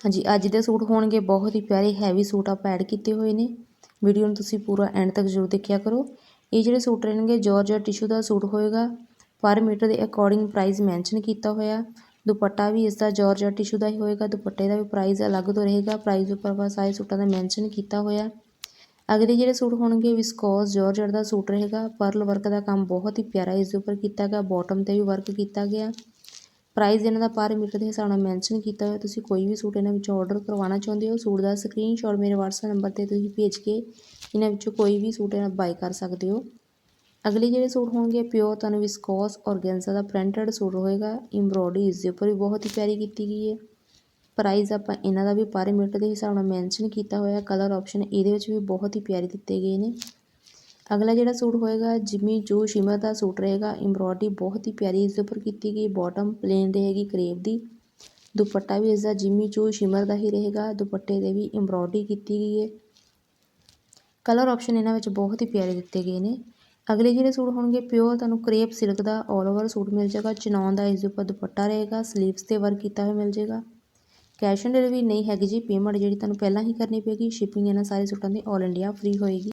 ਹਾਂਜੀ, ਅੱਜ ਦੇ ਸੂਟ ਹੋਣਗੇ ਬਹੁਤ ਹੀ ਪਿਆਰੇ ਹੈਵੀ ਸੂਟ ਆਪਾਂ ਐਡ ਕੀਤੇ ਹੋਏ ਨੇ। ਵੀਡੀਓ ਨੂੰ ਤੁਸੀਂ ਪੂਰਾ ਐਂਡ ਤੱਕ ਜ਼ਰੂਰ ਦੇਖਿਆ ਕਰੋ। ਇਹ ਜਿਹੜੇ ਸੂਟ ਰਹਿਣਗੇ ਜਾਰਜਟ ਟਿਸ਼ੂ ਦਾ ਸੂਟ ਹੋਏਗਾ। ਪਰ ਮੀਟਰ ਦੇ ਅਕੋਰਡਿੰਗ ਪ੍ਰਾਈਸ ਮੈਂਸ਼ਨ ਕੀਤਾ ਹੋਇਆ। ਦੁਪੱਟਾ ਵੀ ਇਸ ਦਾ ਜਾਰਜਟ ਟਿਸ਼ੂ ਦਾ ਹੀ ਹੋਏਗਾ। ਦੁਪੱਟੇ ਦਾ ਵੀ ਪ੍ਰਾਈਸ ਅਲੱਗ ਤੋਂ ਰਹੇਗਾ। ਪ੍ਰਾਈਸ ਉੱਪਰ ਆਪਾਂ ਸਾਰੇ ਸੂਟਾਂ ਦਾ ਮੈਂਸ਼ਨ ਕੀਤਾ ਹੋਇਆ। ਅਗਲੇ ਜਿਹੜੇ ਸੂਟ ਹੋਣਗੇ ਵਿਸਕੋਸ ਜਾਰਜਟ ਦਾ ਸੂਟ ਰਹੇਗਾ। ਪਰਲ ਵਰਕ ਦਾ ਕੰਮ ਬਹੁਤ ਹੀ ਪਿਆਰਾ ਇਸ ਦੇ ਉੱਪਰ ਕੀਤਾ ਗਿਆ। ਬਾਟਮ ਤੇ ਵੀ ਵਰਕ ਕੀਤਾ ਗਿਆ। ਪ੍ਰਾਈਜ਼ ਇਹਨਾਂ ਦਾ ਪਰ ਮੀਟਰ ਦੇ ਹਿਸਾਬ ਨਾਲ ਮੈਂਸ਼ਨ ਕੀਤਾ ਹੋਇਆ, ਤੁਸੀਂ ਕੋਈ ਵੀ ਸੂਟ ਇਹਨਾਂ ਵਿੱਚੋਂ ਆਰਡਰ ਕਰਵਾਉਣਾ ਚਾਹੁੰਦੇ ਹੋ, ਸੂਟ ਦਾ ਸਕਰੀਨਸ਼ਾਟ ਮੇਰੇ WhatsApp ਨੰਬਰ ਤੇ ਤੁਸੀਂ ਭੇਜ ਕੇ ਇਹਨਾਂ ਵਿੱਚੋਂ ਕੋਈ ਵੀ ਸੂਟ ਇਹਨਾਂ ਬਾਈ ਕਰ ਸਕਦੇ ਹੋ। ਅਗਲੇ ਜਿਹੜੇ ਸੂਟ ਹੋਣਗੇ ਪਿਓਰ ਤੁਹਾਨੂੰ ਵਿਸਕੋਸ ਔਰਗੈਂਜ਼ਾ ਦਾ ਪ੍ਰਿੰਟਡ ਸੂਟ ਹੋਏਗਾ ਐਮਬ੍ਰੋਇਡਰੀ ਇਸ ਦੇ ਉੱਪਰ ਵੀ ਬਹੁਤ ਹੀ ਪਿਆਰੀ ਕੀਤੀ ਗਈ ਹੈ। ਪ੍ਰਾਈਸ ਆਪਾਂ ਇਹਨਾਂ ਦਾ ਵੀ ਪਰ ਮੀਟਰ ਦੇ ਹਿਸਾਬ ਨਾਲ ਮੈਂਸ਼ਨ ਕੀਤਾ ਹੋਇਆ ਕਲਰ ਆਪਸ਼ਨ ਇਹਦੇ ਵਿੱਚ ਵੀ ਬਹੁਤ ਹੀ ਪਿਆਰੇ ਦਿੱਤੇ ਗਏ ਨੇ। ਅਗਲਾ ਜਿਹੜਾ ਸੂਟ ਹੋਏਗਾ, ਜਿਮੀ ਚੂ ਸ਼ਿਮਰ ਦਾ ਸੂਟ ਰਹੇਗਾ। ਐਮਬ੍ਰੋਇਡਰੀ ਬਹੁਤ ਹੀ ਪਿਆਰੀ, ਇਸ ਦੇ ਉੱਪਰ ਕੀਤੀ ਗਈ ਬਾਟਮ ਪਲੇਨ ਰਹੇਗੀ ਕਰੇਪ ਦੀ। ਦੁਪੱਟਾ ਵੀ ਇਸ ਦਾ ਜਿਮੀ ਚੂ ਸ਼ਿਮਰ ਦਾ ਹੀ ਰਹੇਗਾ, ਦੁਪੱਟੇ ਦੇ ਵੀ ਐਮਬ੍ਰੋਇਡਰੀ ਕੀਤੀ ਗਈ ਹੈ। ਕਲਰ ਆਪਸ਼ਨ ਇਹਨਾਂ ਵਿੱਚ ਬਹੁਤ ਹੀ ਪਿਆਰੇ ਦਿੱਤੇ ਗਏ ਨੇ। ਅਗਲੇ ਜਿਹੜੇ ਸੂਟ ਹੋਣਗੇ ਪਿਓਰ ਤੁਹਾਨੂੰ ਕਰੇਪ ਸਿਲਕ ਦਾ ਆਲ ਓਵਰ ਸੂਟ ਮਿਲ ਜਾਏਗਾ। ਚਨੌਨ ਦਾ ਇਸ ਦੇ ਉੱਪਰ ਦੁਪੱਟਾ ਰਹੇਗਾ ਸਲੀਵਸ ਤੇ ਵਰਕ ਕੀਤਾ ਹੋਇਆ ਮਿਲ ਜਾਏਗਾ। ਕੈਸ਼ ਔਨ ਡਿਲੀਵਰੀ ਨਹੀਂ ਹੈਗੀ ਜੀ ਪੇਮੈਂਟ ਜਿਹੜੀ ਤੁਹਾਨੂੰ ਪਹਿਲਾਂ ਹੀ ਕਰਨੀ ਪਏਗੀ। ਸ਼ਿਪਿੰਗ ਇਹਨਾਂ ਸਾਰੇ ਸੂਟਾਂ ਦੀ ਆਲ ਇੰਡੀਆ ਫ੍ਰੀ ਹੋਏਗੀ।